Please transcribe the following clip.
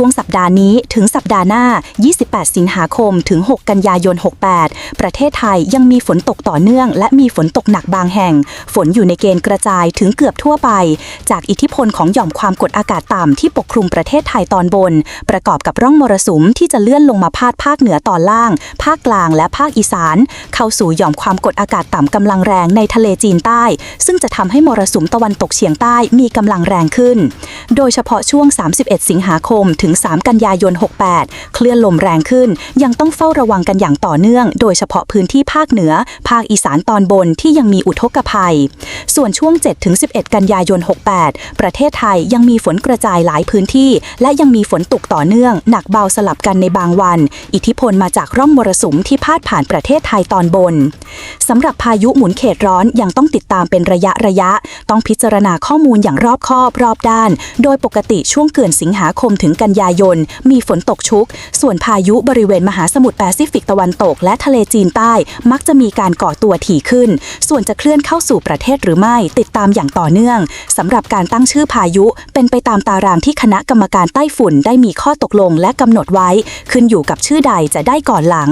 ช่วงสัปดาห์นี้ถึงสัปดาห์หน้า 28 สิงหาคมถึง 6 กันยายน 68 ประเทศไทยยังมีฝนตกต่อเนื่อง และมีฝนตกหนักบางแห่ง ฝนอยู่ในเกณฑ์กระจายถึงเกือบทั่วไป จากอิทธิพลของหย่อมความกดอากาศต่ำที่ปกคลุมประเทศไทยตอนบน ประกอบกับร่องมรสุมที่จะเลื่อนลงมาพาดภาคเหนือตอนล่าง ภาคกลางและภาคอีสาน เข้าสู่หย่อมความกดอากาศต่ำกำลังแรงในทะเลจีนใต้ ซึ่งจะทำให้มรสุมตะวันตกเฉียงใต้มีกำลังแรงขึ้น โดยเฉพาะช่วง 31 สิงหาคมถึง 3 กันยายน 68คลื่อนลมแรงขึ้น ยังต้องเฝ้าระวังกันอย่างต่อเนื่อง โดยเฉพาะพื้นที่ภาคเหนือ ภาคอีสานตอนบนที่ยังมีอุทกภัย ส่วนช่วง7ถึง11 กันยายน 68 ประเทศไทยยังมีฝนกระจายหลายพื้นที่ และยังมีฝนตกต่อเนื่อง หนักเบาสลับกันในบางวัน อิทธิพลมาจากร่องมรสุมที่พาดผ่านประเทศไทยตอนบนสำหรับพายุหมุนเขตร้อนยังต้องติดตามเป็นระยะระยะ ต้องพิจารณาข้อมูลอย่างรอบคอบรอบด้านโดยปกติช่วงเกือนสิงหาคมถึงกันยายน มีฝนตกชุก ส่วนพายุบริเวณมหาสมุทรแปซิฟิกตะวันตก และทะเลจีนใต้ มักจะมีการก่อตัวถี่ขึ้น ส่วนจะเคลื่อนเข้าสู่ประเทศหรือไม่ติดตามอย่างต่อเนื่องสำหรับการตั้งชื่อพายุ เป็นไปตามตารางที่คณะกรรมการใต้ฝุ่นได้มีข้อตกลงและกำหนดไว้ ขึ้นอยู่กับชื่อใดจะได้ก่อนหลัง